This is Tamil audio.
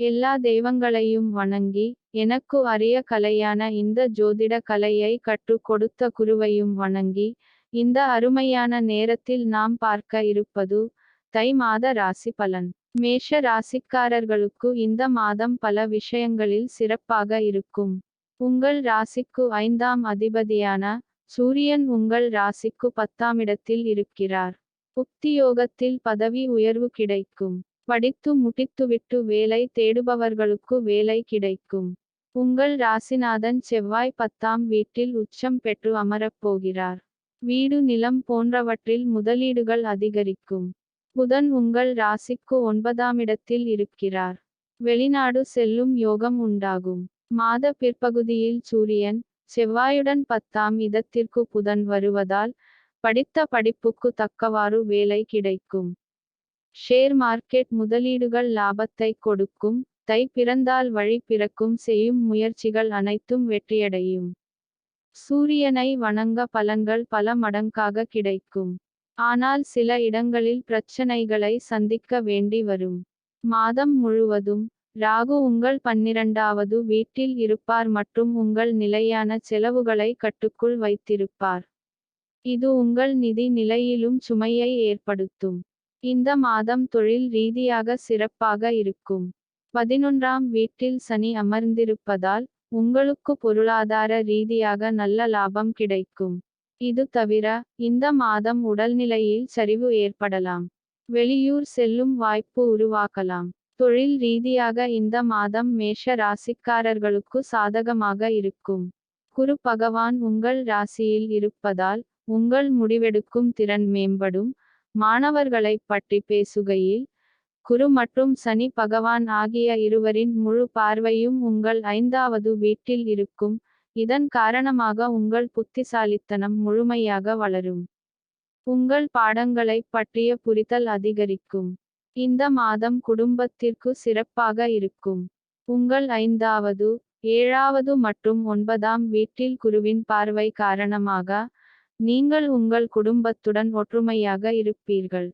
எல்லா தெய்வங்களையும் வணங்கி எனக்கு அரிய கலையான இந்த ஜோதிட கலையை கற்றுக் கொடுத்த குருவையும் வணங்கி இந்த அருமையான நேரத்தில் நாம் பார்க்க இருப்பது தை மாத ராசி பலன். மேஷ ராசிக்காரர்களுக்கு இந்த மாதம் பல விஷயங்களில் சிறப்பாக இருக்கும். உங்கள் ராசிக்கு ஐந்தாம் அதிபதியான சூரியன் உங்கள் ராசிக்கு பத்தாம் இடத்தில் இருக்கிறார். உக்தியோகத்தில் பதவி உயர்வு கிடைக்கும். படித்து முடித்துவிட்டு வேலை தேடுபவர்களுக்கு வேலை கிடைக்கும். உங்கள் ராசிநாதன் செவ்வாய் பத்தாம் வீட்டில் உச்சம் பெற்று அமரப் போகிறார். வீடு நிலம் போன்றவற்றில் முதலீடுகள் அதிகரிக்கும். புதன் உங்கள் ராசிக்கு ஒன்பதாமிடத்தில் இருக்கிறார். வெளிநாடு செல்லும் யோகம் உண்டாகும். மாத பிற்பகுதியில் சூரியன் செவ்வாயுடன் பத்தாம் இதத்திற்கு புதன் வருவதால் படித்த படிப்புக்கு தக்கவாறு வேலை கிடைக்கும். ஷேர் மார்க்கெட் முதலீடுகள் லாபத்தை கொடுக்கும் தை பிறந்தால் வழி பிறக்கும் செய்யும் முயற்சிகள் அனைத்தும் வெற்றியடையும். சூரியனை வணங்க பலன்கள் பல மடங்காக கிடைக்கும். ஆனால் சில இடங்களில் பிரச்சனைகளை சந்திக்க வேண்டி வரும். மாதம் முழுவதும் ராகு உங்கள் பன்னிரண்டாவது வீட்டில் இருப்பார் மற்றும் உங்கள் நிலையான செலவுகளை கட்டுக்குள் வைத்திருப்பார். இது உங்கள் நிதி நிலையிலும் சுமையை ஏற்படுத்தும். இந்த மாதம் தொழில் ரீதியாக சிறப்பாக இருக்கும். பதினொன்றாம் வீட்டில் சனி அமர்ந்திருப்பதால் உங்களுக்கு பொருளாதார ரீதியாக நல்ல லாபம் கிடைக்கும். இது தவிர இந்த மாதம் உடல்நிலையில் சரிவு ஏற்படலாம். வெளியூர் செல்லும் வாய்ப்பு உருவாக்கலாம். தொழில் ரீதியாக இந்த மாதம் மேஷ ராசிக்காரர்களுக்கு சாதகமாக இருக்கும். குரு பகவான் உங்கள் ராசியில் இருப்பதால் உங்கள் முடிவெடுக்கும் திறன் மேம்படும். மாணவர்களை பற்றி பேசுகையில் குரு மற்றும் சனி பகவான் ஆகிய இருவரின் முழு பார்வையும் உங்கள் ஐந்தாவது வீட்டில் இருக்கும். இதன் காரணமாக உங்கள் புத்திசாலித்தனம் முழுமையாக வளரும். உங்கள் பாடங்களை பற்றிய புரிதல் அதிகரிக்கும். இந்த மாதம் குடும்பத்திற்கு சிறப்பாக இருக்கும். உங்கள் ஐந்தாவது ஏழாவது மற்றும் ஒன்பதாம் வீட்டில் குருவின் பார்வை காரணமாக நீங்கள் உங்கள் குடும்பத்துடன் ஒற்றுமையாக இருப்பீர்கள்.